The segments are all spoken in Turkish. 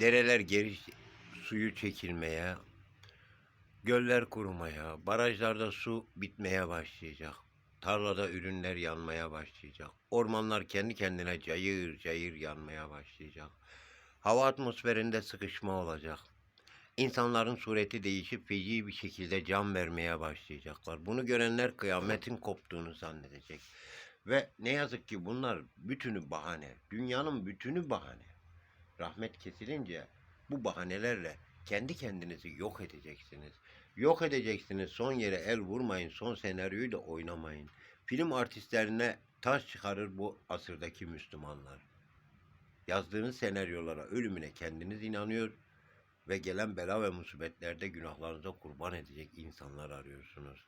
Dereler geri suyu çekilmeye, göller kurumaya, barajlarda su bitmeye başlayacak. Tarlada ürünler yanmaya başlayacak. Ormanlar kendi kendine cayır cayır yanmaya başlayacak. Hava atmosferinde sıkışma olacak. İnsanların sureti değişip feci bir şekilde can vermeye başlayacaklar. Bunu görenler kıyametin koptuğunu zannedecek. Ve ne yazık ki bunlar bütünü bahane. Dünyanın bütünü bahane. Rahmet kesilince bu bahanelerle kendi kendinizi yok edeceksiniz. Yok edeceksiniz. Son yere el vurmayın. Son senaryoyu da oynamayın. Film artistlerine taş çıkarır bu asırdaki Müslümanlar. Yazdığınız senaryolara, ölümüne kendiniz inanıyor ve gelen bela ve musibetlerde günahlarınıza kurban edecek insanlar arıyorsunuz.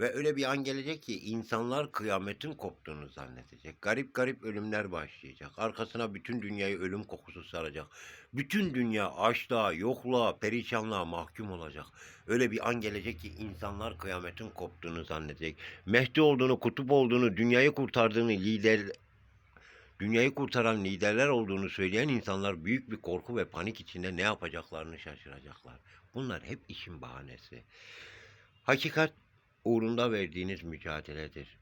Ve öyle bir an gelecek ki insanlar kıyametin koptuğunu zannedecek. Garip garip ölümler başlayacak. Arkasına bütün dünyayı ölüm kokusu saracak. Bütün dünya açlığa, yokluğa, perişanlığa mahkum olacak. Öyle bir an gelecek ki insanlar kıyametin koptuğunu zannedecek. Mehdi olduğunu, kutup olduğunu, dünyayı kurtardığını, lider dünyayı kurtaran liderler olduğunu söyleyen insanlar büyük bir korku ve panik içinde ne yapacaklarını şaşıracaklar. Bunlar hep işin bahanesi. Hakikat uğrunda verdiğiniz mücadeledir.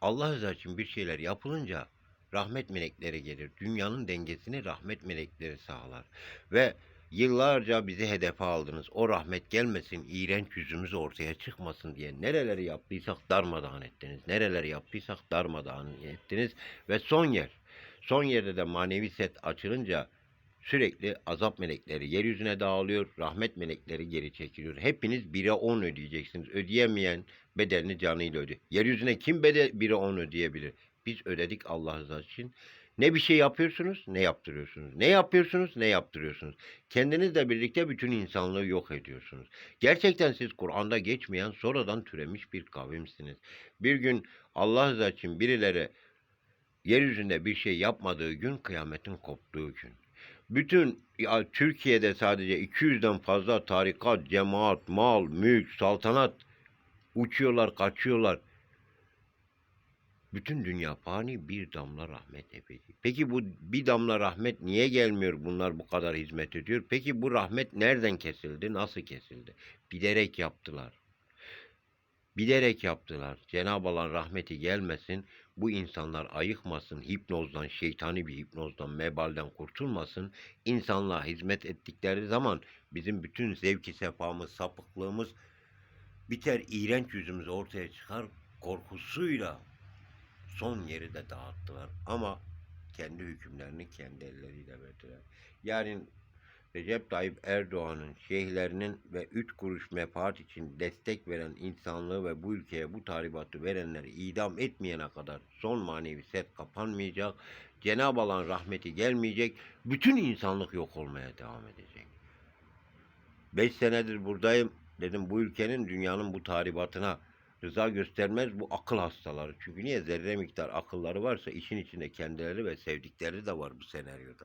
Allah rızası için bir şeyler yapılınca rahmet melekleri gelir. Dünyanın dengesini rahmet melekleri sağlar. Ve yıllarca bizi hedefe aldınız. O rahmet gelmesin, iğrenç yüzümüz ortaya çıkmasın diye nereleri yaptıysak darmadağın ettiniz. Nereleri yaptıysak darmadağın ettiniz. Ve son yer, son yerde de manevi set açılınca sürekli azap melekleri yeryüzüne dağılıyor, rahmet melekleri geri çekiliyor. Hepiniz 1'e 10 ödeyeceksiniz. Ödeyemeyen bedelini canıyla ödüyor. Yeryüzüne kim bedel 1'e 10 ödeyebilir? Biz ödedik Allah rızası için. Ne bir şey yapıyorsunuz, ne yaptırıyorsunuz. Ne yapıyorsunuz, ne yaptırıyorsunuz. Kendinizle birlikte bütün insanlığı yok ediyorsunuz. Gerçekten siz Kur'an'da geçmeyen sonradan türemiş bir kavimsiniz. Bir gün Allah rızası için birileri yeryüzünde bir şey yapmadığı gün kıyametin koptuğu gün. Bütün ya, Türkiye'de sadece 200'den fazla tarikat, cemaat, mal, mülk, saltanat uçuyorlar, kaçıyorlar. Bütün dünya fani bir damla rahmet ebedi. Peki bu bir damla rahmet niye gelmiyor bunlar bu kadar hizmet ediyor? Peki bu rahmet nereden kesildi? Nasıl kesildi? Bilerek yaptılar. Bilerek yaptılar. Cenab-ı Allah'ın rahmeti gelmesin. Bu insanlar ayıkmasın. Hipnozdan, şeytani bir hipnozdan, mebalden kurtulmasın. İnsanlığa hizmet ettikleri zaman bizim bütün zevki sefamız, sapıklığımız biter. iğrenç yüzümüz ortaya çıkar. Korkusuyla son yeri de dağıttılar. Ama kendi hükümlerini kendi elleriyle verdiler. Yani Recep Tayyip Erdoğan'ın şeyhlerinin ve üç kuruş menfaat için destek veren insanlığı ve bu ülkeye bu tahribatı verenleri idam etmeyene kadar son manevi set kapanmayacak. Cenab-ı Allah'ın rahmeti gelmeyecek. Bütün insanlık yok olmaya devam edecek. Beş senedir buradayım. Dedim bu ülkenin dünyanın bu tahribatına rıza göstermez bu akıl hastaları. Çünkü niye zerre miktar akılları varsa işin içinde kendileri ve sevdikleri de var bu senaryoda.